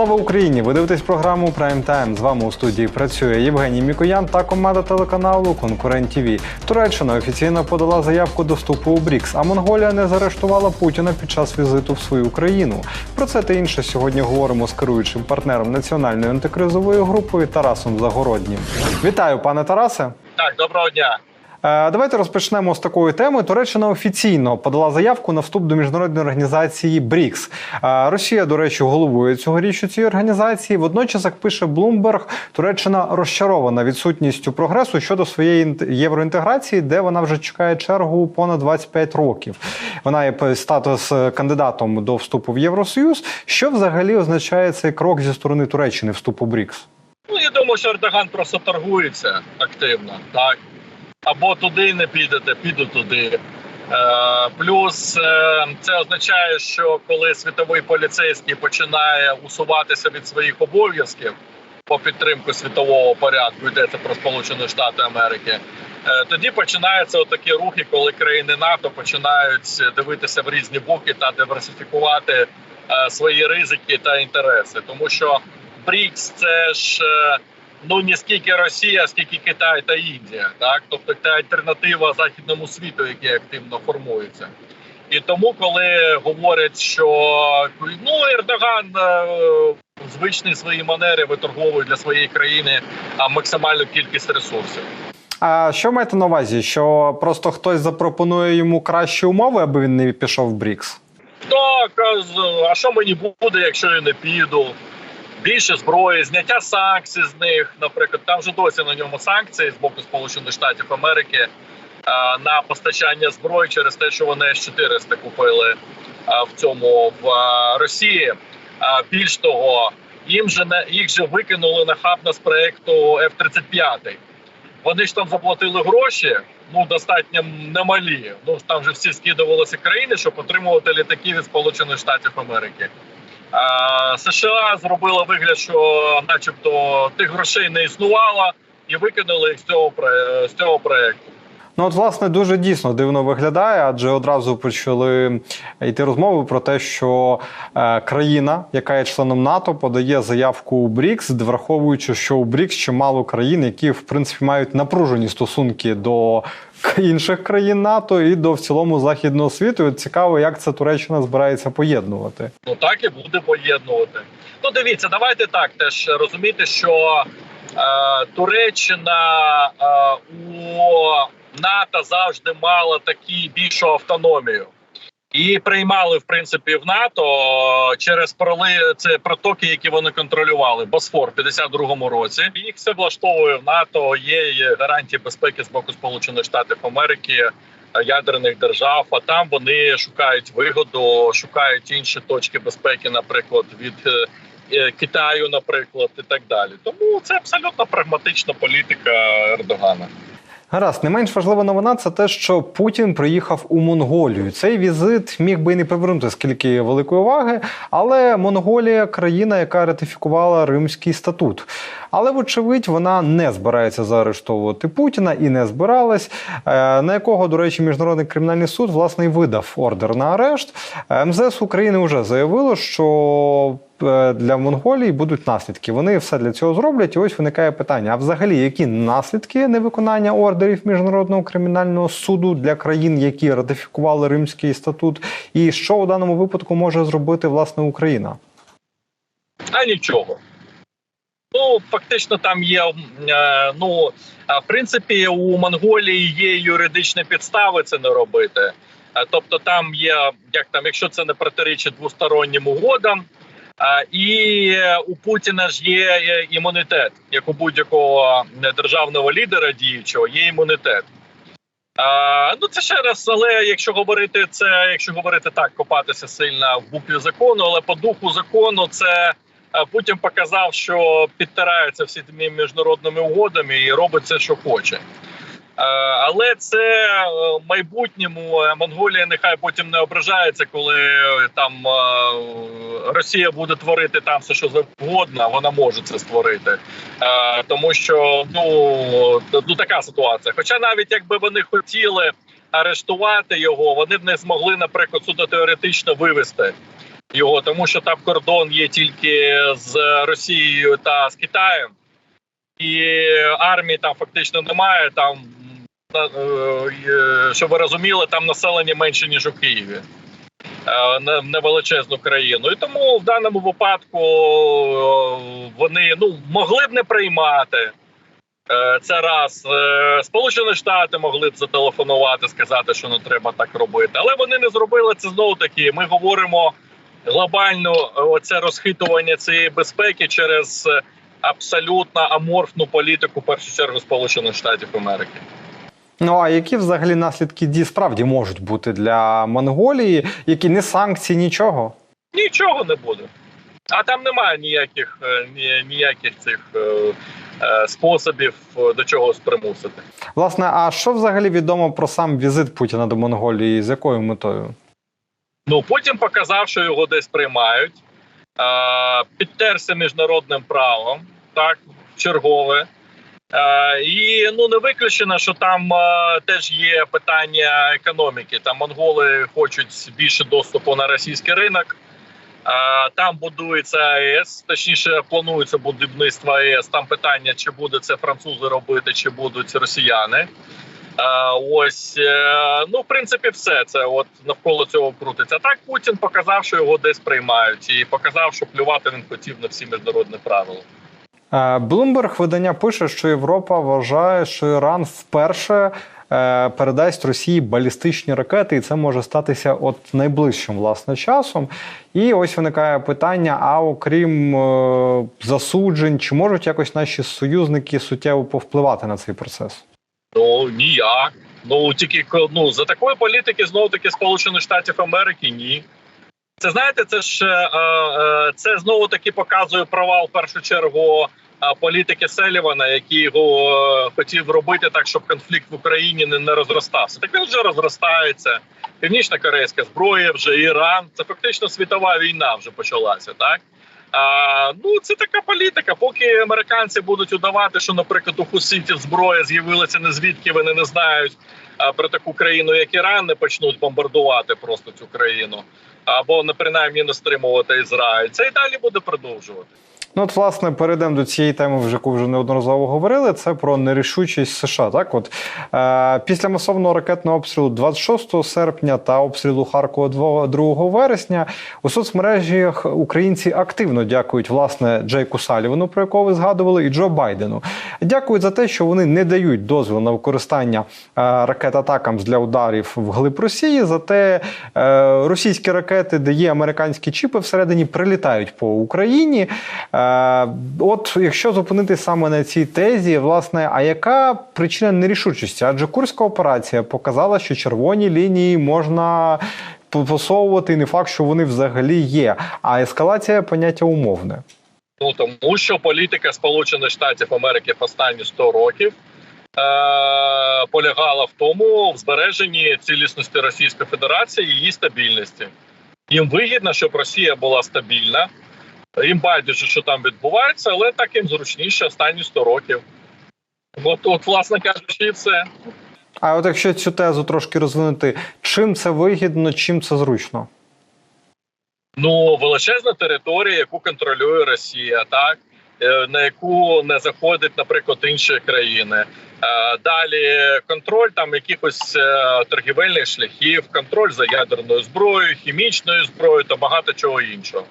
Слава Україні! Ви дивитесь програму Прайм Тайм. З вами у студії працює Євгеній Мікоян та команда телеканалу Конкурент ТВ. Туреччина офіційно подала заявку до вступу у БРІКС, а Монголія не заарештувала Путіна під час візиту в свою країну. Про це та інше сьогодні говоримо з керуючим партнером національної антикризової групи Тарасом Загороднім. Вітаю, пане Тарасе. Так, доброго дня. Е, Давайте розпочнемо з такої теми. Туреччина офіційно подала заявку на вступ до міжнародної організації БРІКС. Е, Росія, до речі, головує цьогоріч у цій організації. Водночас, як пише Блумберг, Туреччина розчарована відсутністю прогресу щодо своєї євроінтеграції, де вона вже чекає чергу понад 25 років. Вона є статус е, кандидатом до вступу в Євросоюз. Що взагалі означає цей крок зі сторони Туреччини вступу БРІКС? Ну я думаю, що Ердоган просто торгується активно, так. Або туди не підете, піду туди. Е, плюс е, це означає, що коли світовий поліцейський починає усуватися від своїх обов'язків по підтримку світового порядку, йдеться про Сполучені Штати Америки. е, Тоді починаються такі рухи, коли країни НАТО починають дивитися в різні боки та диверсифікувати свої ризики та інтереси, тому що БРІКС це ж ну не скільки Росія, скільки Китай та Індія, так тобто це альтернатива західному світу, який активно формується. І тому, коли говорять, що ну Ердоган е, звичні свої манери виторговує для своєї країни максимальну кількість ресурсів. А що маєте на увазі? Що просто хтось запропонує йому кращі умови, аби він не пішов в БРІКС? Так, а що мені буде, якщо я не піду? Більше зброї, зняття санкцій з них, наприклад, там вже досі на ньому санкції з боку Сполучених Штатів Америки а, на постачання зброї через те, що вони С-400 купили а, в цьому в а, Росії. А, більш того, їм же їх же викинули нахабно з проекту F-35. Вони ж там заплатили гроші, ну достатньо немалі. Ну там же всі скидувалися країни, щоб отримувати літаки від Сполучених Штатів Америки. А, США зробила вигляд, що, начебто, тих грошей не існувало, і викинули їх з цього з цього проекту. Ну, от, власне, дуже дійсно дивно виглядає, адже одразу почали йти розмови про те, що е, країна, яка є членом НАТО, подає заявку у БРІКС, враховуючи, що у БРІКС чимало країн, які в принципі мають напружені стосунки до інших країн НАТО і до в цілому західного світу. І цікаво, як це Туреччина збирається поєднувати. Ну так і буде поєднувати. Ну дивіться, давайте так теж розуміти, що е, Туреччина е, у НАТО завжди мала такі більшу автономію. І приймали в принципі в НАТО через проли це протоки, які вони контролювали. Босфор в 52-му році. Їх все влаштовує в НАТО. Є, є гарантії безпеки з боку Сполучених Штатів Америки, е, ядерних держав. А там вони шукають вигоду, шукають інші точки безпеки, наприклад, від е, е, Китаю, наприклад, і так далі. Тому це абсолютно прагматична політика Ердогана. Гаразд, не менш важлива новина це те, що Путін приїхав у Монголію. Цей візит міг би і не привернути скільки великої уваги, але Монголія країна, яка ратифікувала Римський статут. Але, вочевидь, вона не збирається заарештовувати Путіна і не збиралась. е, На якого, до речі, міжнародний кримінальний суд власне і видав ордер на арешт. Е, МЗС України вже заявило, що для Монголії будуть наслідки. Вони все для цього зроблять. І ось виникає питання: а взагалі, які наслідки невиконання ордерів міжнародного кримінального суду для країн, які ратифікували Римський статут, і що у даному випадку може зробити власне Україна? А нічого. Ну, фактично, там є. е, Ну, в принципі, у Монголії є юридичні підстави це не робити. Е, Тобто, там є, як там, якщо це не протирічить двостороннім угодам, і е, у Путіна ж є імунітет, як у будь-якого е, державного лідера діючого, є імунітет. А, ну це ще раз, але якщо говорити це, якщо говорити так, копатися сильно в букві закону, але по духу закону це е, Путін показав, що підтирається всі тими міжнародними угодами і робить все, що хоче. Е, Але це е, майбутньому е, Монголія нехай потім не ображається, коли там Росія буде творити там все, що завгодно, вона може це створити. Тому що ну, ну така ситуація. Хоча навіть якби вони хотіли арештувати його, вони б не змогли, наприклад, суто теоретично вивести його, тому що там кордон є тільки з Росією та з Китаєм, і армії там фактично немає. Там, щоб ви розуміли, там населення менше, ніж у Києві. Е, не- невеличезну країну. І тому в даному випадку е, вони ну, могли б не приймати. Е, Це раз Е, Сполучені Штати могли б зателефонувати, сказати, що не треба так робити, але вони не зробили це знову таки. Ми говоримо глобально е, оце розхитування цієї безпеки через е, абсолютно аморфну політику, в першу чергу, Сполучених Штатів Америки. Ну а які взагалі наслідки дій справді можуть бути для Монголії, які не санкції, нічого? Нічого не буде. А там немає ніяких е, ні, ніяких цих е, е, способів до чогось примусити. Власне, а що взагалі відомо про сам візит Путіна до Монголії? З якою метою? Ну потім показав, що його десь приймають, підтерся міжнародним правом, так, чергове. Е, і ну не виключено, що там е, теж є питання економіки. Там монголи хочуть більше доступу на російський ринок. Е, там будується АЕС, точніше планується будівництво АЕС. Там питання, чи буде це французи робити, чи будуть росіяни. Ось ну в принципі, все це от навколо цього крутиться. Так Путін показав, що його десь приймають, і показав, що плювати він хотів на всі міжнародні правила. Блумберг видання пише, що Європа вважає, що Іран вперше е, передасть Росії балістичні ракети, і це може статися от найближчим власне часом. І ось виникає питання: а окрім е, засуджень, чи можуть якось наші союзники суттєво повпливати на цей процес? Ну ніяк. Ну тільки ну за такої політики знову таки Сполучених Штатів Америки ні. Це знаєте, це ж е, е, це знову таки показує провал в першу чергу е, політики Селівана, який його хотів робити так, щоб конфлікт в Україні не, розростався. Так він вже розростається. Північна корейська зброя, вже Іран. Це фактично світова війна вже почалася, так. А, ну це така політика. Поки американці будуть удавати, що, наприклад, у хуситів зброя з'явилася не звідки вони не знають про таку країну, як Іран, не почнуть бомбардувати просто цю країну, або не принаймні не стримувати Ізраїль. Це і далі буде продовжувати. Ну, от, власне, перейдемо до цієї теми, вже яку вже неодноразово говорили. Це про нерішучість США. Так, от е, після масовного ракетного обстрілу 26 серпня та обстрілу Харкова 2 2 вересня у соцмережах українці активно дякують власне Джейку Салівану, про якого ви згадували, і Джо Байдену. Дякують за те, що вони не дають дозвіл на використання е, ракет атакам для ударів в глиб Росії. Зате е, російські ракети, де є американські чіпи, всередині прилітають по Україні. Е, От якщо зупинитись саме на цій тезі, власне, а яка причина нерішучості? Адже курська операція показала, що червоні лінії можна посовувати, і не факт, що вони взагалі є. А ескалація поняття умовне. Ну тому що політика Сполучених Штатів Америки в останні 100 років е- полягала в тому в збереженні цілісності Російської Федерації і її стабільності. Їм вигідно, щоб Росія була стабільна. Їм байдуже, що там відбувається, але так їм зручніше останні 100 років. От, от, власне кажучи, і все. А от якщо цю тезу трошки розвинути, чим це вигідно, чим це зручно? Ну, величезна територія, яку контролює Росія, так Е, на яку не заходять, наприклад, інші країни. Е, Далі контроль там якихось е, торгівельних шляхів, контроль за ядерною зброєю, хімічною зброєю та багато чого іншого.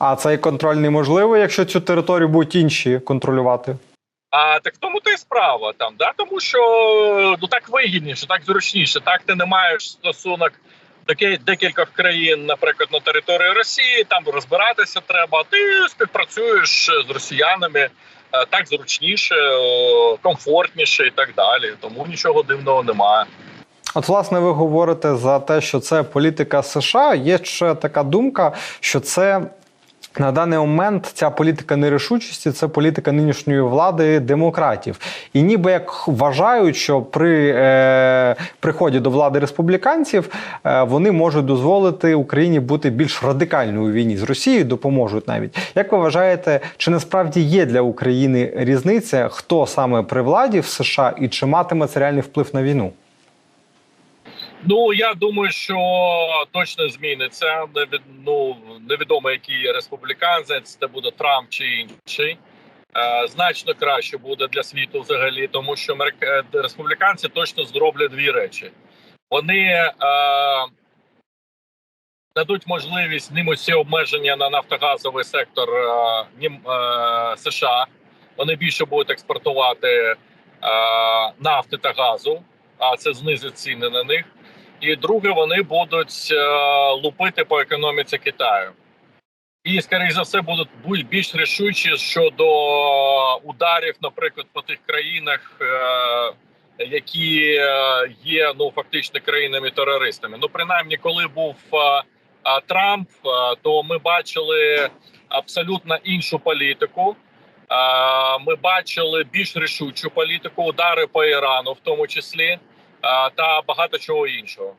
А цей контроль неможливий, якщо цю територію будуть інші контролювати. А так в тому то і справа там, да тому що ну так вигідніше, так зручніше. Так ти не маєш стосунок до декількох країн, наприклад, на території Росії. Там розбиратися треба. Ти співпрацюєш з росіянами. е, Так зручніше, комфортніше і так далі. Тому нічого дивного немає. От, власне, ви говорите за те, що це політика США. Є ще така думка, що це. На даний момент ця політика нерішучості це політика нинішньої влади демократів. І ніби як вважають, що при е, приході до влади республіканців е, вони можуть дозволити Україні бути більш радикальною у війні з Росією, допоможуть навіть. Як ви вважаєте, чи насправді є для України різниця, хто саме при владі в США і чи матиме це реальний вплив на війну? Ну я думаю, що точно зміниться. Не Ну невідомо який республіканець, це буде Трамп чи інший. Е, значно краще буде для світу взагалі, тому що америк- е, республіканці точно зроблять дві речі. Вони е, дадуть можливість ним усі обмеження на нафтогазовий сектор е, е, США. Вони більше будуть експортувати е, нафти та газу, а це знизить ціни на них. І друге, вони будуть е, лупити по економіці Китаю. І, скоріш за все, будуть більш рішучі щодо ударів, наприклад, по тих країнах, е, які е, є ну фактично країнами-терористами. Ну, принаймні, коли був Трамп, то ми бачили абсолютно іншу політику. Ми бачили більш рішучу політику, удари по Ірану, в тому числі, та багато чого іншого.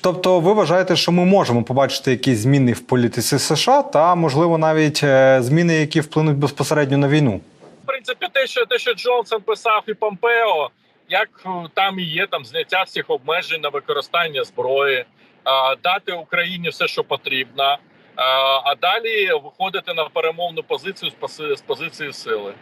Тобто, ви вважаєте, що ми можемо побачити якісь зміни в політиці США та, можливо, навіть е, зміни, які вплинуть безпосередньо на війну? в принципі, те, що те, що Джонсон писав і Помпео, як е, там і є там зняття всіх обмежень на використання зброї, дати Україні все, що потрібно, а далі виходити на перемовну позицію з пози- з позиції сили.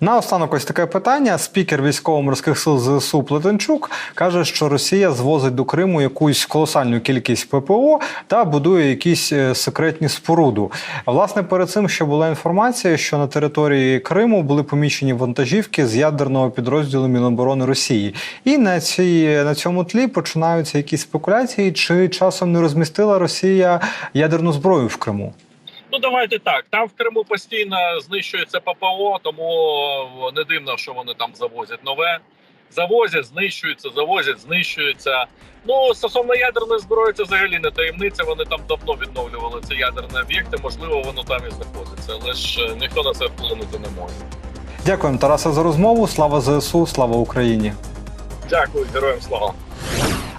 Наостанок ось таке питання. Спікер військово-морських сил ЗСУ Плетенчук каже, що Росія звозить до Криму якусь колосальну кількість ППО та будує якісь е, секретні споруду. Власне, перед цим ще була інформація, що на території Криму були помічені вантажівки з ядерного підрозділу Міноборони Росії. І на цій на цьому тлі починаються якісь спекуляції, чи часом не розмістила Росія ядерну зброю в Криму. Ну давайте так. Там в Криму постійно знищується ППО, тому не дивно, що вони там завозять нове. Завозять, знищуються, завозять, знищуються. Ну стосовно ядерної зброї, це взагалі не таємниця. Вони там давно відновлювали ці ядерні об'єкти. Можливо, воно там і знаходиться, але ж е, ніхто на це вплинути не може. Дякуємо, Тарасе, за розмову. Слава ЗСУ, слава Україні. Дякую, героям слава.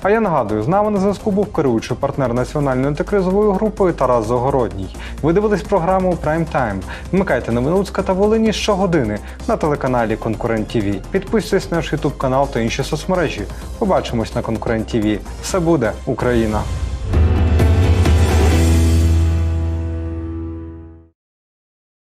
А я нагадую, з нами на зв'язку був керуючий партнер національної антикризової групи Тарас Загородній. Ви дивились програму Прайм Тайм. Вмикайте новини Луцька та Волині щогодини на телеканалі Конкурент ТВ. Підписуйтесь на наш Ютуб канал та інші соцмережі. Побачимось на Конкурент ТВ. Все буде Україна!